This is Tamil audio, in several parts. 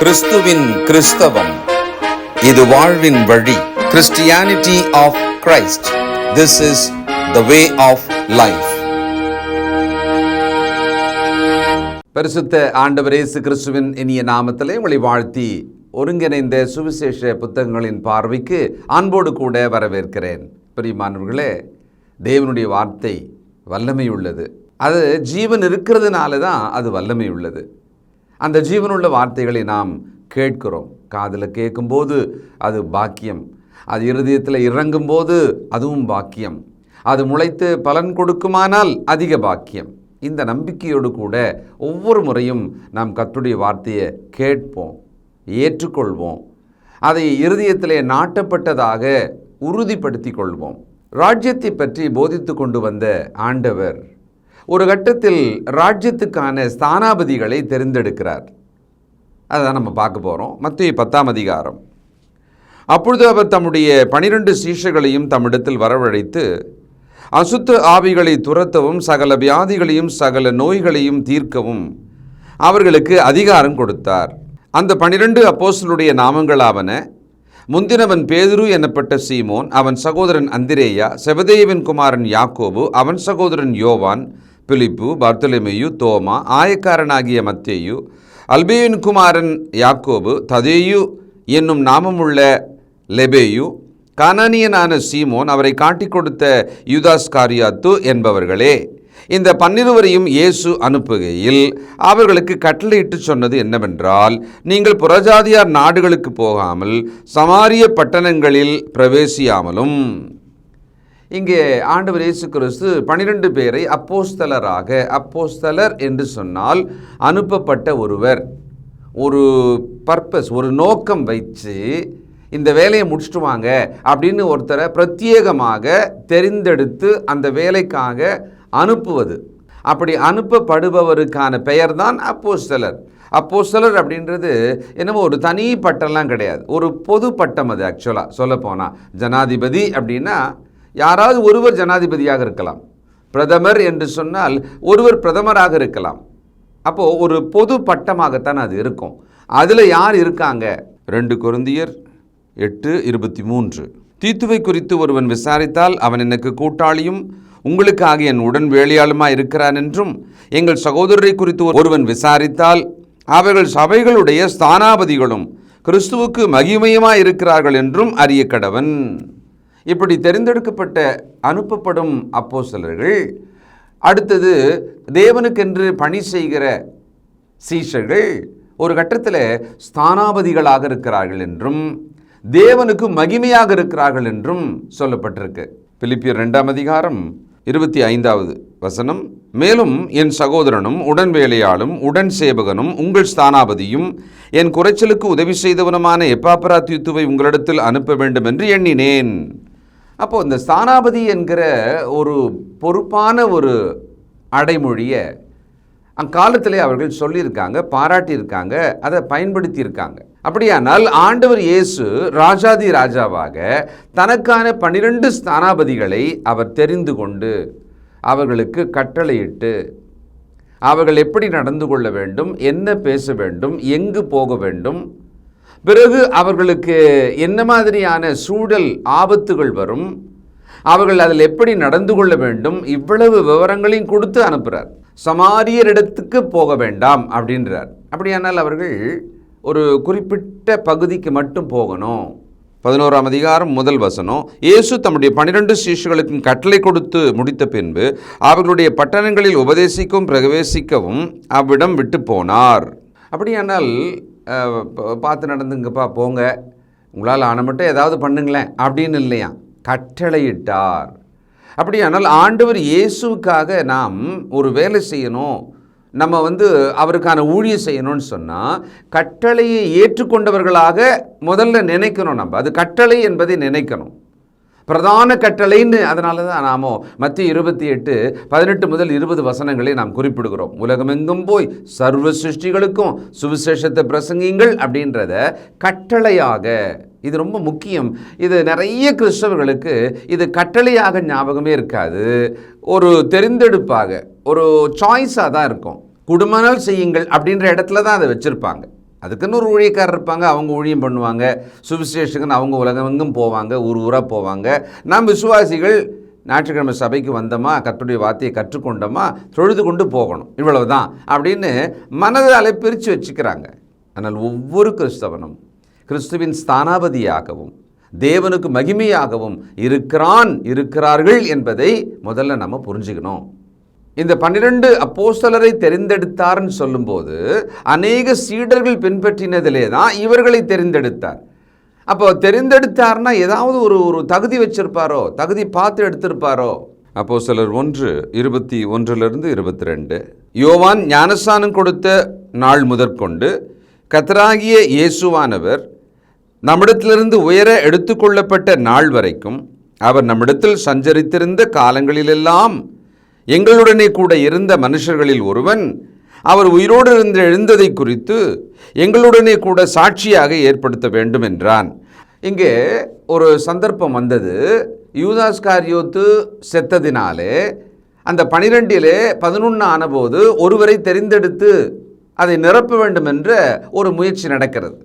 கிறிஸ்துவின் கிறிஸ்தவம். இது வாழ்வின் வழி. Christianity of Christ this is the way of life பரிசுத்த ஆண்டவர் இயேசு கிறிஸ்துவின் இனிய நாமத்திலே உங்களை வாழ்த்தி ஒருங்கிணைந்த சுவிசேஷ புத்தகங்களின் பார்வைக்கு அன்போடு கூட வரவேற்கிறேன். பிரியமானவர்களே தேவனுடைய வார்த்தை வல்லமை உள்ளது. அது ஜீவன் இருக்கிறதுனால தான் அது வல்லமை உள்ளது. அந்த ஜீவனுள்ள வார்த்தைகளை நாம் கேட்கிறோம். காதில் கேட்கும்போது அது பாக்கியம். அது இருதயத்தில் இறங்கும்போது அதுவும் பாக்கியம். அது முளைத்து பலன் கொடுக்குமானால் அதிக பாக்கியம். இந்த நம்பிக்கையோடு கூட ஒவ்வொரு முறையும் நாம் கத்துடைய வார்த்தையை கேட்போம் ஏற்றுக்கொள்வோம். அதை இருதயத்திலே நாட்டப்பட்டதாக உறுதிப்படுத்தி கொள்வோம். ராஜ்யத்தை பற்றி போதித்து கொண்டு வந்த ஆண்டவர் ஒரு கட்டத்தில் ராஜ்யத்துக்கான ஸ்தானாபதிகளை தெரிந்தெடுக்கிறார். அதான் நம்ம பார்க்க போகிறோம் மத்திய பத்தாம் அதிகாரம். அப்பொழுது அவர் தம்முடைய பனிரெண்டு சீஷர்களையும் தம்மிடத்தில் வரவழைத்து அசுத்த ஆவிகளை துரத்தவும் சகல வியாதிகளையும் சகல நோய்களையும் தீர்க்கவும் அவர்களுக்கு அதிகாரம் கொடுத்தார். அந்த பனிரெண்டு அப்போசலுடைய நாமங்களாவன முந்தினவன் பேதுரு எனப்பட்ட சீமோன் அவன் சகோதரன் அந்திரேயா செவதேவின் குமாரன் யாக்கோபு அவன் சகோதரன் யோவான் பிலிப்பு பர்த்தலமேயு தோமா ஆயக்காரனாகிய மத்தேயு அல்பேயின் குமாரன் யாக்கோபு ததேயு என்னும் நாமமுள்ள லெபேயு கானானியனான சீமோன் அவரை காட்டிக் கொடுத்த யூதாஸ் காரியாத்து என்பவர்களே இந்த பன்னிருவரையும் இயேசு அனுப்புகையில் அவர்களுக்கு கட்டளையிட்டு சொன்னது என்னவென்றால் நீங்கள் புறஜாதியார் நாடுகளுக்கு போகாமல் சமாரிய பட்டணங்களில் பிரவேசியாமலும் இங்கே ஆண்டவர் இயேசு கிறிஸ்து பனிரெண்டு பேரை அப்போஸ்தலராக அப்போஸ்தலர் என்று சொன்னால் அனுப்பப்பட்ட ஒருவர். ஒரு பர்பஸ் ஒரு நோக்கம் வைத்து இந்த வேலையை முடிச்சுட்டு வாங்க அப்படின்னு ஒருத்தரை பிரத்யேகமாக தெரிந்தெடுத்து அந்த வேலைக்காக அனுப்புவது. அப்படி அனுப்பப்படுபவருக்கான பெயர் தான் அப்போஸ்தலர். அப்போஸ்தலர் அப்படின்றது என்னமோ ஒரு தனி பட்டம்லாம் கிடையாது. ஒரு பொது பட்டம் அது ஆக்சுவலாக சொல்லப்போனால் ஜனாதிபதி அப்படின்னா யாராவது ஒருவர் ஜனாதிபதியாக இருக்கலாம். பிரதமர் என்று சொன்னால் ஒருவர் பிரதமராக இருக்கலாம். அப்போது ஒரு பொது பட்டமாகத்தான் அது இருக்கும். அதில் யார் இருக்காங்க? ரெண்டு குருந்தியர் எட்டு இருபத்தி மூன்று. தீத்துவை குறித்து ஒருவன் விசாரித்தால் அவன் எனக்கு கூட்டாளியும் உங்களுக்காக என் உடன் வேலையாளுமாய் இருக்கிறான் என்றும் எங்கள் சகோதரரை குறித்து ஒருவன் விசாரித்தால் அவர்கள் சபைகளுடைய ஸ்தானாபதிகளும் கிறிஸ்துவுக்கு மகிமையுமாய் இருக்கிறார்கள் என்றும் அறிய கடவன். இப்படி தெரிந்தெடுக்கப்பட்ட அனுப்பப்படும் அப்போஸ்தலர்கள் அடுத்தது தேவனுக்கென்று பணி செய்கிற சீஷர்கள் ஒரு கட்டத்தில் ஸ்தானாபதிகளாக இருக்கிறார்கள் என்றும் தேவனுக்கு மகிமையாக இருக்கிறார்கள் என்றும் சொல்லப்பட்டிருக்கு. பிலிப்பியர் ரெண்டாம் அதிகாரம் இருபத்தி ஐந்தாவது வசனம். மேலும் என் சகோதரனும் உடன் வேலையாளும் உடன் சேவகனும் உங்கள் ஸ்தானாபதியும் என் குறைச்சலுக்கு உதவி செய்தவனுமான எப்பாப்பரா தீத்துவை உங்களிடத்தில் அனுப்ப வேண்டும் என்று எண்ணினேன். அப்போது இந்த ஸ்தானாபதி என்கிற ஒரு பொறுப்பான ஒரு அடைமொழியை அக்காலத்திலே அவர்கள் சொல்லியிருக்காங்க பாராட்டியிருக்காங்க அதை பயன்படுத்தியிருக்காங்க. அப்படியானால் ஆண்டவர் இயேசு ராஜாதி ராஜாவாக தனக்கான பனிரெண்டு ஸ்தானாபதிகளை அவர் தெரிந்து கொண்டு அவர்களுக்கு கட்டளையிட்டு அவர்கள் எப்படி நடந்து கொள்ள வேண்டும் என்ன பேச வேண்டும் எங்கு போக வேண்டும் பிறகு அவர்களுக்கு என்ன மாதிரியான சூழல் ஆபத்துகள் வரும்? அவர்கள் அதில் எப்படி நடந்து கொள்ள வேண்டும்? இவ்வளவு விவரங்களையும் கொடுத்து அனுப்புகிறார் சமாரியரிடத்துக்கு போக வேண்டாம் அப்படின்றார். அப்படியானால் அவர்கள் ஒரு குறிப்பிட்ட பகுதிக்கு மட்டும் போகணும். பதினோராம் அதிகாரம் முதல் வசனம். இயேசு தம்முடைய பன்னிரண்டு சீஷுகளுக்கும் கட்டளை கொடுத்து முடித்த பின்பு அவர்களுடைய பட்டணங்களில் உபதேசிக்கவும் பிரவேசிக்கவும் அவ்விடம் விட்டு போனார். அப்படியானால் பார்த்து நடந்துங்கப்பா போங்க. உங்களால் ஆன மட்டும் ஏதாவது பண்ணுங்களேன். அப்படின்னு இல்லையா கட்டளையிட்டார். அப்படியானால் ஆண்டவர் இயேசுவுக்காக நாம் ஒரு வேலை செய்யணும். நம்ம வந்து அவருக்கான ஊழியம் செய்யணும்னு சொன்னால் கட்டளையை ஏற்றுக்கொண்டவர்களாக முதல்ல நினைக்கணும் நம்ம. அது கட்டளை என்பதை நினைக்கணும். பிரதான கட்டளைன்னு அதனால தான் நாமோ மத்திய இருபத்தி எட்டு பதினெட்டு முதல் இருபது வசனங்களை நாம் குறிப்பிடுகிறோம். உலகமெங்கும் போய் சர்வ சிருஷ்டிகளுக்கும் சுவிசேஷத்தை பிரசங்கிங்கள் அப்படின்றத கட்டளையாக இது ரொம்ப முக்கியம். இது நிறைய கிறிஸ்தவர்களுக்கு இது கட்டளையாக ஞாபகமே இருக்காது. ஒரு தெரிந்தெடுப்பாக ஒரு சாய்ஸாக தான் இருக்கும். குடும்பனால் செய்யுங்கள் அப்படின்ற இடத்துல தான் அதை வச்சுருப்பாங்க. அதுக்குன்னு ஒரு ஊழியக்காரர் இருப்பாங்க அவங்க ஊழியம் பண்ணுவாங்க. சுவிசேஷகன் அவங்க உலகமெங்கும் போவாங்க ஊர் ஊராக போவாங்க. நாம் விசுவாசிகள் ஞாயிற்றுக்கிழமை சபைக்கு வந்தோமா கத்துடைய வார்த்தையை கற்றுக்கொண்டோமா தொழுது கொண்டு போகணும். இவ்வளவுதான் அப்படின்னு மனதாலே பிரித்து வச்சுக்கிறாங்க. ஆனால் ஒவ்வொரு கிறிஸ்தவனும் கிறிஸ்துவின் ஸ்தானாபதியாகவும் தேவனுக்கு மகிமையாகவும் இருக்கிறான் இருக்கிறார்கள் என்பதை முதல்ல நம்ம புரிஞ்சுக்கணும். இந்த பன்னிரெண்டு அப்போஸ்தலரை தெரிந்தெடுத்தார்னு சொல்லும்போது அநேக சீடர்கள் பின்பற்றினதிலே தான் இவர்களை தெரிந்தெடுத்தார். அப்போ தெரிந்தெடுத்தார்னா ஏதாவது ஒரு ஒரு தகுதி வச்சிருப்பாரோ? தகுதி பார்த்து எடுத்திருப்பாரோ? அப்போ சிலர் ஒன்று இருபத்தி ஒன்றிலிருந்து இருபத்தி ரெண்டு யோவான் ஞானஸ்தானம் கொடுத்த நாள் முதற்கொண்டு கத்தராகிய இயேசுவானவர் நம்மிடத்திலிருந்து உயர எடுத்துக்கொள்ளப்பட்ட நாள் வரைக்கும் அவர் நம்மிடத்தில் சஞ்சரித்திருந்த காலங்களிலெல்லாம் எங்களுடனே கூட இருந்த மனுஷர்களில் ஒருவன் அவர் உயிரோடு இருந்து எழுந்ததை குறித்து எங்களுடனே கூட சாட்சியாக ஏற்படுத்த வேண்டும் என்றான். இங்கே ஒரு சந்தர்ப்பம் வந்தது. யூதாஸ் காரியோத்து செத்ததினாலே அந்த பனிரெண்டிலே பதினொன்று ஆனபோது ஒருவரை தெரிந்தெடுத்து அதை நிரப்ப வேண்டும் என்ற ஒரு முயற்சி நடக்கிறது.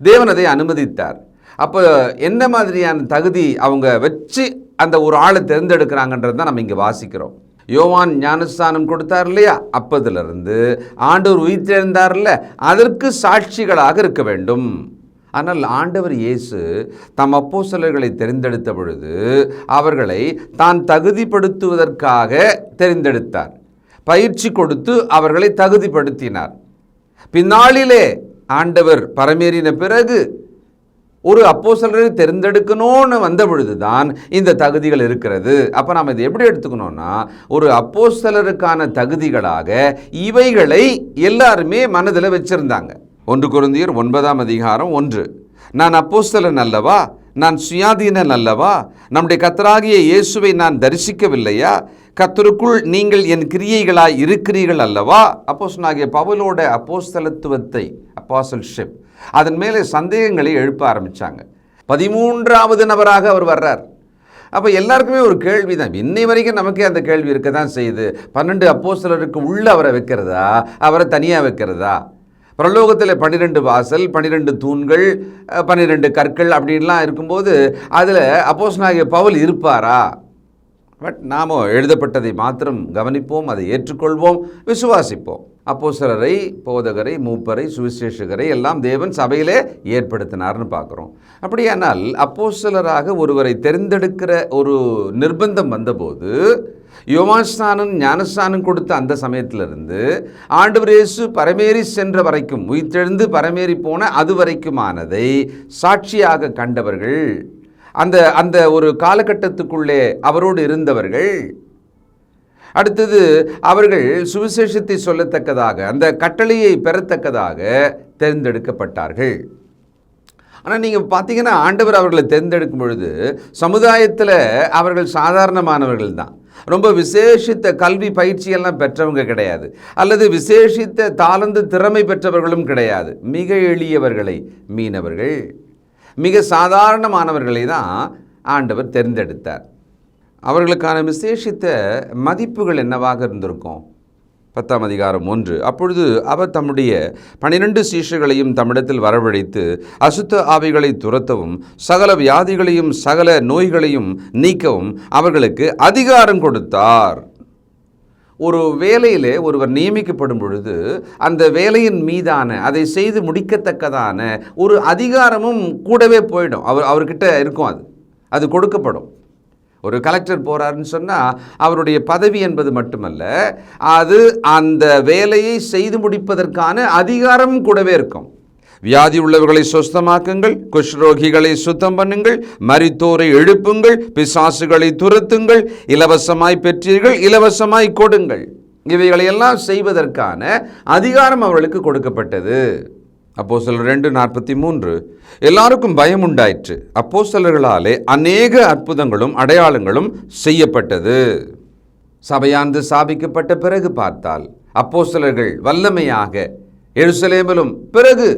தேவன் அதை அனுமதித்தார். அப்போ என்ன மாதிரியான தகுதி அவங்க வச்சு அந்த ஒரு ஆளை தேர்ந்தெடுக்கிறாங்கன்றது தான் நம்ம இங்கே வாசிக்கிறோம். யோவான் ஞானஸ்தானம் கொடுத்தார் இல்லையா? அப்பதிலிருந்து ஆண்டவர் உயிர்த்தெழுந்தார்ல அதற்கு சாட்சிகளாக இருக்க வேண்டும். ஆனால் ஆண்டவர் இயேசு தம் அப்போ சிலர்களை தெரிந்தெடுத்த பொழுது அவர்களை தான் தகுதிப்படுத்துவதற்காக தெரிந்தெடுத்தார். பயிற்சி கொடுத்து அவர்களை தகுதிப்படுத்தினார். பின்னாளிலே ஆண்டவர் பரமேறின பிறகு ஒரு அப்போசலர் தேர்ந்தெடுக்கணும்னு வந்த பொழுது தான் இந்த தகுதிகள் இருக்கிறது. அப்போ நாம் இதை எப்படி எடுத்துக்கணும்னா ஒரு அப்போஸ்தலருக்கான தகுதிகளாக இவைகளை எல்லாருமே மனதில் வச்சிருந்தாங்க. ஒன்று குருந்தியர் ஒன்பதாம் அதிகாரம் ஒன்று. நான் அப்போஸ்தலன் அல்லவா? நான் சுயாதீனன் அல்லவா? நம்முடைய கத்தராகிய இயேசுவை நான் தரிசிக்கவில்லையா? கத்தருக்குள் நீங்கள் என் கிரியைகளாய் இருக்கிறீர்கள் அல்லவா? அப்போஸ்தலனாகிய பவுலோட அப்போஸ்தலத்துவத்தை அப்பாசல்ஷிப் அதன் மேலே சந்தேகங்களை எழுப்ப ஆரம்பிச்சாங்க. பதிமூன்றாவது நபராக அவர் வர்றார். அப்போ எல்லாருக்குமே ஒரு கேள்வி தான் இன்னை வரைக்கும் நமக்கே அந்த கேள்வி இருக்க தான் செய்யுது. பன்னெண்டு அப்போசலருக்கு உள்ள அவரை வைக்கிறதா? அவரை தனியாக வைக்கிறதா? பிரலோகத்தில் பன்னிரெண்டு வாசல் பன்னிரெண்டு தூண்கள் பன்னிரெண்டு கற்கள் அப்படின்லாம் இருக்கும்போது அதில் அப்போசனாகிய பவுல் இருப்பாரா? பட் நாமோ எழுதப்பட்டதை மாத்திரம் கவனிப்போம் அதை ஏற்றுக்கொள்வோம் விசுவாசிப்போம். அப்போசரரை போதகரை மூப்பரை சுவிசேஷகரை எல்லாம் தேவன் சபையிலே ஏற்படுத்தினார்னு பார்க்குறோம். அப்படியானால் அப்போசலராக ஒருவரை தெரிந்தெடுக்கிற ஒரு நிர்பந்தம் வந்தபோது யோவான்ஸ்தானம் ஞானஸ்தானம் கொடுத்த அந்த சமயத்திலிருந்து ஆண்டவர் இயேசு பரமேறி சென்ற வரைக்கும் உயிர்த்தெழுந்து பரமேறி போன அது வரைக்குமானதை சாட்சியாக கண்டவர்கள் அந்த அந்த ஒரு காலகட்டத்துக்குள்ளே அவரோடு இருந்தவர்கள் அடுத்தது அவர்கள் சுவிசேஷத்தை சொல்லத்தக்கதாக அந்த கட்டளையை பெறத்தக்கதாக தேர்ந்தெடுக்கப்பட்டார்கள். ஆனால் நீங்கள் பார்த்தீங்கன்னா ஆண்டவர் அவர்களை தேர்ந்தெடுக்கும் பொழுது சமுதாயத்தில் அவர்கள் சாதாரணமானவர்கள் தான். ரொம்ப விசேஷித்த கல்வி பயிற்சியெல்லாம் பெற்றவங்க கிடையாது. அல்லது விசேஷித்த தாளந்து திறமை பெற்றவர்களும் கிடையாது. மிக எளியவர்களை மீனவர்கள். மிக சாதாரணமானவர்களை தான் ஆண்டவர் தேர்ந்தெடுத்தார். அவர்களுக்கான விசேஷித்த மதிப்புகள் என்னவாக இருந்திருக்கும்? பத்தாம் அதிகாரம் ஒன்று. அப்பொழுது அவர் தம்முடைய பனிரெண்டு சீஷர்களையும் தம்மிடத்தில் வரவழைத்து அசுத்த ஆவிகளை துரத்தவும் சகல வியாதிகளையும் சகல நோய்களையும் நீக்கவும் அவர்களுக்கு அதிகாரம் கொடுத்தார். ஒரு வேலையிலே ஒருவர் நியமிக்கப்படும் பொழுது அந்த வேலையின் மீதான அதை செய்து முடிக்கத்தக்கதான ஒரு அதிகாரமும் கூடவே போயிடும். அவர் அவர்கிட்ட இருக்கும் அது. அது கொடுக்கப்படும். ஒரு கலெக்டர் போகிறாருன்னு சொன்னால் அவருடைய பதவி என்பது மட்டுமல்ல அது அந்த வேலையை செய்து முடிப்பதற்கான அதிகாரம் கூடவே இருக்கும். வியாதி உள்ளவர்களை சுஸ்தமாக்குங்கள் குஷ்ரோகிகளை சுத்தம் பண்ணுங்கள் மரித்தோரை எழுப்புங்கள் பிசாசுகளை துரத்துங்கள் இலவசமாய் பெற்றீர்கள் இலவசமாய் கொடுங்கள். இவைகளையெல்லாம் செய்வதற்கான அதிகாரம் அவர்களுக்கு கொடுக்கப்பட்டது. அப்போ சிலர் ரெண்டு நாற்பத்தி மூன்று எல்லாருக்கும் பயம் உண்டாயிற்று. அப்போ சிலர்களாலே அநேக அற்புதங்களும் அடையாளங்களும் செய்யப்பட்டது. சபையானது ஸ்தாபிக்கப்பட்ட பிறகு பார்த்தால் அப்போஸ்தலர்கள் வல்லமையாக எருசலேமிலும் பிறகு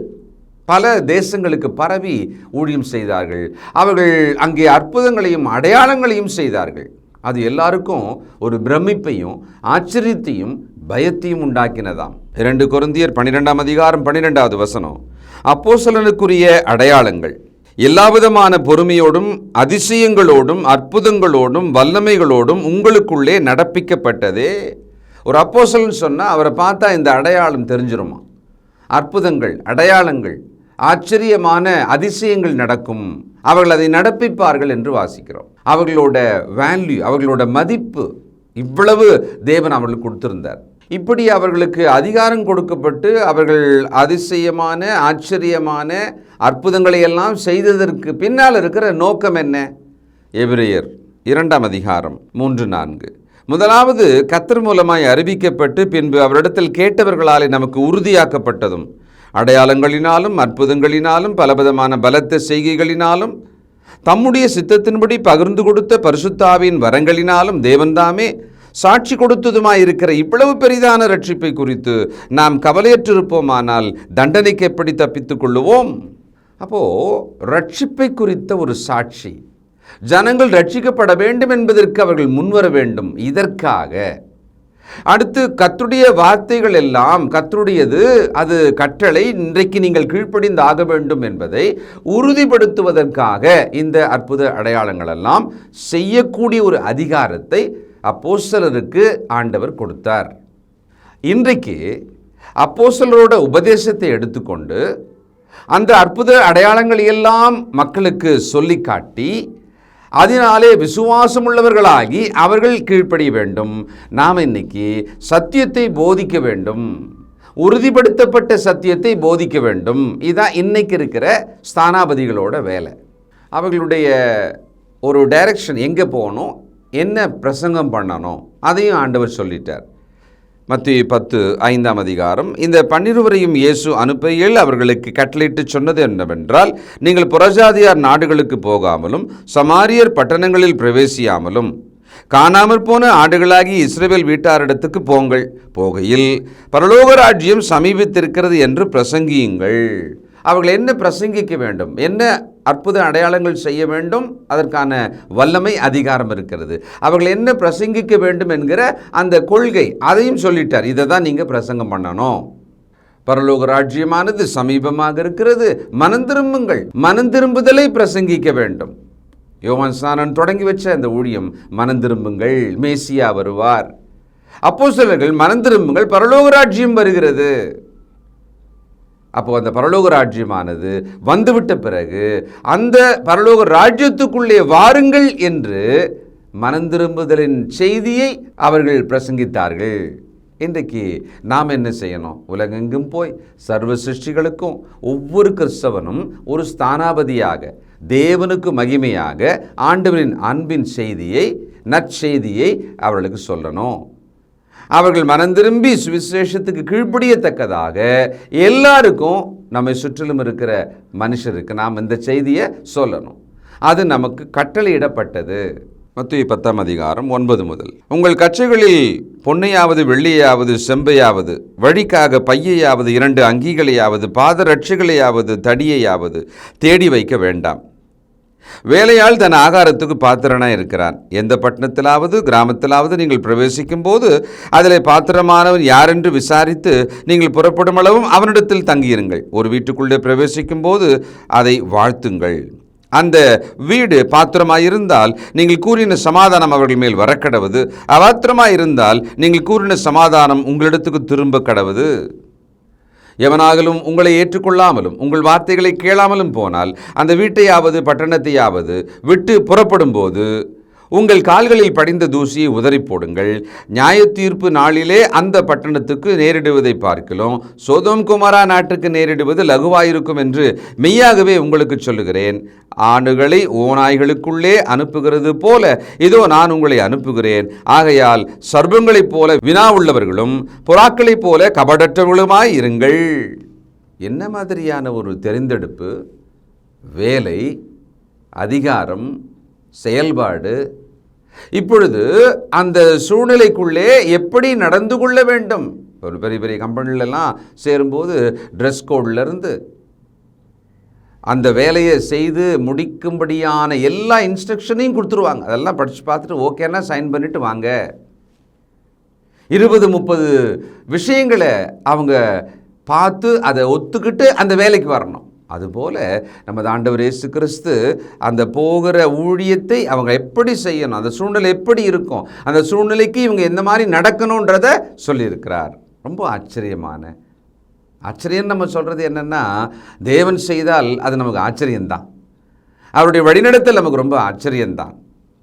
பல தேசங்களுக்கு பரவி ஊழியம் செய்தார்கள். அவர்கள் அங்கே அற்புதங்களையும் அடையாளங்களையும் செய்தார்கள். அது எல்லாருக்கும் ஒரு பிரமிப்பையும் ஆச்சரியத்தையும் பயத்தையும் உண்டாக்கினதாம். இரண்டு குருந்தியர் பன்னிரெண்டாம் அதிகாரம் பன்னிரெண்டாவது வசனம். அப்போசலனுக்குரிய அடையாளங்கள். எல்லாவிதமான பொறுமையோடும் அதிசயங்களோடும் அற்புதங்களோடும் வல்லமைகளோடும் உங்களுக்குள்ளே நடப்பிக்கப்பட்டதே. ஒரு அப்போசல்னு சொன்னால் அவரை பார்த்தா இந்த அடையாளம் தெரிஞ்சிருமா? அற்புதங்கள் அடையாளங்கள் ஆச்சரியமான அதிசயங்கள் நடக்கும். அவர்கள் அதை நடப்பிப்பார்கள் என்று வாசிக்கிறோம். அவர்களோட வேல்யூ அவர்களோட மதிப்பு இவ்வளவு தேவன் அவர்களுக்கு கொடுத்திருந்தார். இப்படி அவர்களுக்கு அதிகாரம் கொடுக்கப்பட்டு அவர்கள் அதிசயமான ஆச்சரியமான அற்புதங்களை எல்லாம் செய்ததற்கு பின்னால் இருக்கிற நோக்கம் என்ன? எபிரேயர் இரண்டாம் அதிகாரம் மூன்று நான்கு. முதலாவது கத்தர் மூலமாய் அறிவிக்கப்பட்டு பின்பு அவரிடத்தில் கேட்டவர்களாலே நமக்கு உறுதியாக்கப்பட்டதும் அடையாளங்களினாலும் அற்புதங்களினாலும் பலவிதமான பலத்த செய்கைகளினாலும் தம்முடைய சித்தத்தின்படி பகிர்ந்து கொடுத்த பரிசுத்தாவின் வரங்களினாலும் தேவன்தாமே சாட்சி கொடுத்ததுமாயிருக்கிற இவ்வளவு பெரிதான ரட்சிப்பை குறித்து நாம் கவலையற்றிருப்போமானால் தண்டனைக்கு எப்படி தப்பித்துக் கொள்ளுவோம்? அப்போ ரட்சிப்பை குறித்த ஒரு சாட்சி. ஜனங்கள் ரட்சிக்கப்பட வேண்டும் என்பதற்கு அவர்கள் முன்வர வேண்டும். இதற்காக. அடுத்து கத்துடைய வார்த்தைகள் எல்லாம் கத்துடையது அது கட்டளை இன்றைக்கு நீங்கள் கீழ்ப்படிந்து ஆக வேண்டும் என்பதை உறுதிப்படுத்துவதற்காக இந்த அற்புத அடையாளங்கள் எல்லாம் செய்யக்கூடிய ஒரு அதிகாரத்தை அப்போஸ்தலருக்கு ஆண்டவர் கொடுத்தார். இன்றைக்கு அப்போஸ்தலரோட உபதேசத்தை எடுத்துக்கொண்டு அந்த அற்புத அடையாளங்களை எல்லாம் மக்களுக்கு சொல்லி காட்டி அதனாலே விசுவாசமுள்ளவர்களாகி அவர்கள் கீழ்ப்படிய வேண்டும். நாம் இன்னைக்கு சத்தியத்தை போதிக்க வேண்டும். உறுதிப்படுத்தப்பட்ட சத்தியத்தை போதிக்க வேண்டும். இதுதான் இன்னைக்கு இருக்கிற ஸ்தானாபதிகளோட வேலை. அவர்களுடைய ஒரு டைரக்ஷன் எங்கே போகணும்? என்ன பிரசங்கம் பண்ணணும் அதையும் ஆண்டவர் சொல்லிட்டார். மத்திய பத்து ஐந்தாம் அதிகாரம். இந்த பன்னிருவரையும் இயேசு அனுப்பையில் அவர்களுக்கு கட்டளையிட்டு சொன்னது என்னவென்றால் நீங்கள் புறஜாதியார் நாடுகளுக்கு போகாமலும் சமாரியர் பட்டணங்களில் பிரவேசியாமலும் காணாமற் போன ஆடுகளாகி இஸ்ரேல் வீட்டாரிடத்துக்கு போங்கள். போகையில் பரலோக ராஜ்யம் சமீபித்திருக்கிறது என்று பிரசங்கியுங்கள். அவர்கள் என்ன பிரசங்கிக்க வேண்டும்? என்ன அற்புத அடையாளங்கள் செய்ய வேண்டும்? அதற்கான வல்லமை அதிகாரம் இருக்கிறது. அவர்கள் என்ன பிரசங்கிக்க வேண்டும் என்கிற அந்த கொள்கை அதையும் சொல்லிட்டார். இதை தான் நீங்கள் பிரசங்கம் பண்ணணும். பரலோக ராஜ்யமானது சமீபமாக இருக்கிறது. மனந்திரும்புங்கள் மனந்திரும்புதலை மனம் திரும்புதலை பிரசங்கிக்க வேண்டும். யோவான் ஸ்நானன் தொடங்கி வச்ச அந்த ஊழியம் மனம் திரும்புங்கள் மேசியா வருவார். அப்போ சிலர்கள் மனம் திரும்புங்கள் பரலோக ராஜ்யம் வருகிறது. அப்போ அந்த பரலோக ராஜ்யமானது வந்துவிட்ட பிறகு அந்த பரலோக ராஜ்யத்துக்குள்ளே வாருங்கள் என்று மனந்திரும்புதலின் செய்தியை அவர்கள் பிரசங்கித்தார்கள். இன்றைக்கு நாம் என்ன செய்யணும்? உலகெங்கும் போய் சர்வ சிருஷ்டிகளுக்கும் ஒவ்வொரு கிறிஸ்தவனும் ஒரு ஸ்தானாபதியாக தேவனுக்கு மகிமையாக ஆண்டவரின் அன்பின் செய்தியை நற்செய்தியை அவர்களுக்கு சொல்லணும். அவர்கள் மனந்திரும்பி சுவிசேஷத்துக்கு கீழ்ப்படியத்தக்கதாக எல்லாருக்கும் நம்மை சுற்றிலும் இருக்கிற மனுஷருக்கு நாம் இந்த செய்தியை சொல்லணும். அது நமக்கு கட்டளையிடப்பட்டது. மத்திய பத்தாம் அதிகாரம் ஒன்பது முதல். உங்கள் கச்சைகளில் பொன்னையாவது வெள்ளியாவது செம்பையாவது வழிக்காக பையையாவது இரண்டு அங்கிகளையாவது பாதரட்சிகளையாவது தடியையாவது தேடி வைக்க வேண்டாம். வேலையாள் தன் ஆகாரத்துக்கு பாத்திரனாக இருக்கிறான். எந்த பட்டணத்திலாவது கிராமத்திலாவது நீங்கள் பிரவேசிக்கும் போது அதில் பாத்திரமானவன் யாரென்று விசாரித்து நீங்கள் புறப்படும் அளவும் அவனிடத்தில் தங்கியிருங்கள். ஒரு வீட்டுக்குள்ளே பிரவேசிக்கும் போது அதை வாழ்த்துங்கள். அந்த வீடு பாத்திரமாயிருந்தால் நீங்கள் கூறின சமாதானம் அவர்கள் மேல் வரக்கடவது அபாத்திரமாயிருந்தால் நீங்கள் கூறின சமாதானம் உங்களிடத்துக்கு திரும்ப கடவுது. எவனாகலும் உங்களை ஏற்றுக்கொள்ளாமலும் உங்கள் வார்த்தைகளை கேளாமலும் போனால் அந்த வீட்டையாவது பட்டணத்தையாவது விட்டு புறப்படும்போது உங்கள் கால்களில் படிந்த தூசியை உதறி போடுங்கள். நியாய தீர்ப்பு நாளிலே அந்த பட்டணத்துக்கு நேரிடுவதை பார்க்கலாம். சோதோம் குமாரா நாட்டுக்கு நேரிடுவது லகுவாயிருக்கும் என்று மெய்யாகவே உங்களுக்கு சொல்லுகிறேன். ஆணுகளை ஓநாய்களுக்குள்ளே அனுப்புகிறது போல இதோ நான் உங்களை அனுப்புகிறேன். ஆகையால் சர்பங்களைப் போல வினா உள்ளவர்களும் புறாக்களைப் போல கபடற்றவர்களுமாய் இருங்கள். என்ன மாதிரியான ஒரு தெரிந்தெடுப்பு? வேலை அதிகாரம் செயல்பாடு. இப்பொழுது அந்த சூழ்நிலைக்குள்ளே எப்படி நடந்து கொள்ள வேண்டும்? ஒரு பெரிய பெரிய கம்பெனிலெல்லாம் சேரும்போது ட்ரெஸ் கோட்லேருந்து அந்த வேலையை செய்து முடிக்கும்படியான எல்லா இன்ஸ்ட்ரக்ஷனையும் கொடுத்துருவாங்க. அதெல்லாம் படித்து பார்த்துட்டு ஓகேன்னா சைன் பண்ணிவிட்டு வாங்க. இருபது முப்பது விஷயங்களை அவங்க பார்த்து அதை ஒத்துக்கிட்டு அந்த வேலைக்கு வரணும். அதுபோல் நமது ஆண்டவர் இயேசு கிறிஸ்து அந்த போகிற ஊழியத்தை அவங்க எப்படி செய்யணும் அந்த சூழ்நிலை எப்படி இருக்கும் அந்த சூழ்நிலைக்கு இவங்க எந்த மாதிரி நடக்கணுன்றத சொல்லியிருக்கிறார். ரொம்ப ஆச்சரியமான ஆச்சரியம் நம்ம சொல்கிறது என்னென்னா தேவன் செய்தால் அது நமக்கு ஆச்சரியம்தான். அவருடைய வழிநடத்தல் நமக்கு ரொம்ப ஆச்சரியம்தான்.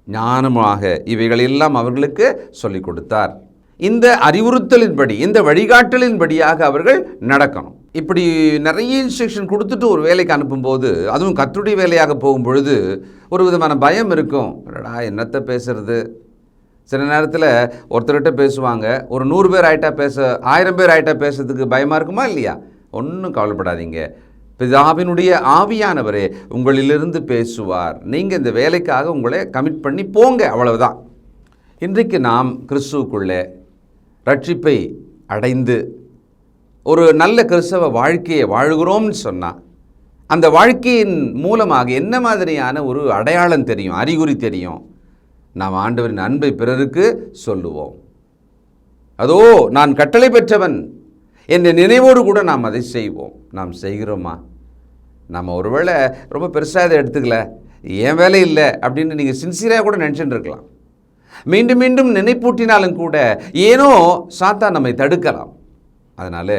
ஞானமாக இவைகளெல்லாம் அவர்களுக்கு சொல்லிக் கொடுத்தார். இந்த அறிவுறுத்தலின்படி இந்த வழிகாட்டலின்படியாக அவர்கள் நடக்கணும். இப்படி நிறைய இன்ஸ்ட்ரக்ஷன் கொடுத்துட்டு ஒரு வேலைக்கு அனுப்பும்போது அதுவும் கத்துடைய வேலையாக போகும் பொழுது ஒரு விதமான பயம் இருக்கும். அடடா என்னத்தை பேசுறது? சில நேரத்தில் ஒருத்தர்கிட்ட பேசுவாங்க. ஒரு நூறு பேர் ஆகிட்டா பேச ஆயிரம் பேர் ஆகிட்டா பேசுறதுக்கு பயமாக இருக்குமா இல்லையா? ஒன்றும் கவலைப்படாதீங்க. பிதாவினுடைய ஆவியானவரே உங்களிலிருந்து பேசுவார். நீங்கள் இந்த வேலைக்காக உங்களை கமிட் பண்ணி போங்க அவ்வளவுதான். இன்றைக்கு நாம் கிறிஸ்துவுக்குள்ளே ரட்சிப்பை அடைந்து ஒரு நல்ல கிறிஸ்தவ வாழ்க்கையை வாழ்கிறோம்னு சொன்னால் அந்த வாழ்க்கையின் மூலமாக என்ன மாதிரியான ஒரு அடையாளம் தெரியும் அறிகுறி தெரியும்? நாம் ஆண்டவரின் அன்பை பிறருக்கு சொல்லுவோம். அதோ நான் கட்டளை பெற்றவன். என்ற நினைவோடு கூட நாம் அதை செய்வோம். நாம் செய்கிறோமா? நம்ம ஒருவேளை ரொம்ப பெருசாக இதை எடுத்துக்கல. என் வேலை இல்லை அப்படின்னு நீங்கள் சின்சியராக கூட நினச்சிட்டு இருக்கலாம் மீண்டும் மீண்டும் நினைப்பூட்டினாலும் கூட ஏனோ சாத்தா நம்மை தடுக்கலாம். அதனால்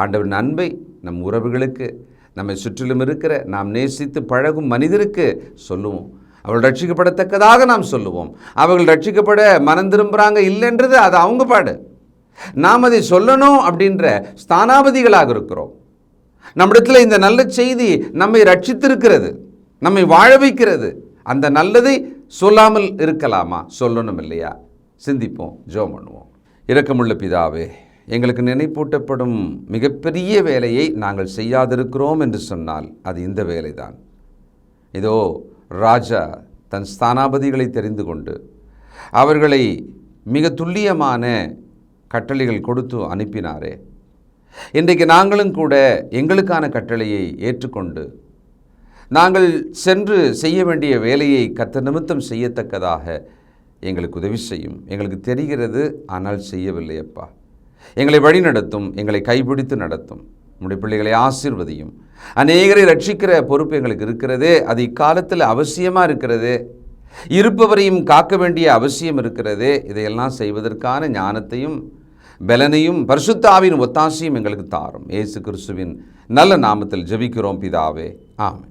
ஆண்டவர் அன்பை நம் உறவுகளுக்கு நம்மை சுற்றிலும் இருக்கிற நாம் நேசித்து பழகும் மனிதருக்கு சொல்லுவோம். அவள் ரட்சிக்கப்படத்தக்கதாக நாம் சொல்லுவோம். அவர்கள் ரட்சிக்கப்பட மனம் திரும்புகிறாங்க இல்லைன்றது அது அவங்க பாடு. நாம் அதை சொல்லணும் அப்படின்ற ஸ்தானாபதிகளாக இருக்கிறோம். நம்மிடத்தில் இந்த நல்ல செய்தி நம்மை ரட்சித்திருக்கிறது நம்மை வாழ வைக்கிறது. அந்த நல்லதை சொல்லாமல் இருக்கலாமா? சொல்லணும் இல்லையா? சிந்திப்போம் ஜோம் பண்ணுவோம். இரக்கமுள்ள பிதாவே எங்களுக்கு நினைப்பூட்டப்படும் மிகப்பெரிய வேலையை நாங்கள் செய்யாதிருக்கிறோம் என்று சொன்னால் அது இந்த வேலைதான். இதோ ராஜா தன் ஸ்தானாபதிகளை தெரிந்து கொண்டு அவர்களை மிக துல்லியமான கட்டளைகள் கொடுத்து அனுப்பினாரே. இன்றைக்கு நாங்களும் கூட எங்களுக்கான கட்டளையை ஏற்றுக்கொண்டு நாங்கள் சென்று செய்ய வேண்டிய வேலையை கத்த நிமித்தம் செய்யத்தக்கதாக எங்களுக்கு உதவி செய்யும். எங்களுக்கு தெரிகிறது ஆனால் செய்யவில்லை அப்பா எங்களை வழிநடத்தும் எங்களை கைப்பிடித்து நடத்தும். நம்முடைய பிள்ளைகளை ஆசிர்வதியும். அநேகரை ரட்சிக்கிற பொறுப்பு எங்களுக்கு இருக்கிறதே அது இக்காலத்தில் அவசியமாக இருக்கிறது. இருப்பவரையும் காக்க வேண்டிய அவசியம் இருக்கிறது. இதையெல்லாம் செய்வதற்கான ஞானத்தையும் பலனையும் பரிசுத்தாவின் ஒத்தாசையும் எங்களுக்கு தாரும். இயேசு கிறிஸ்துவின் நல்ல நாமத்தில் ஜெபிக்கிறோம் பிதாவே. ஆமை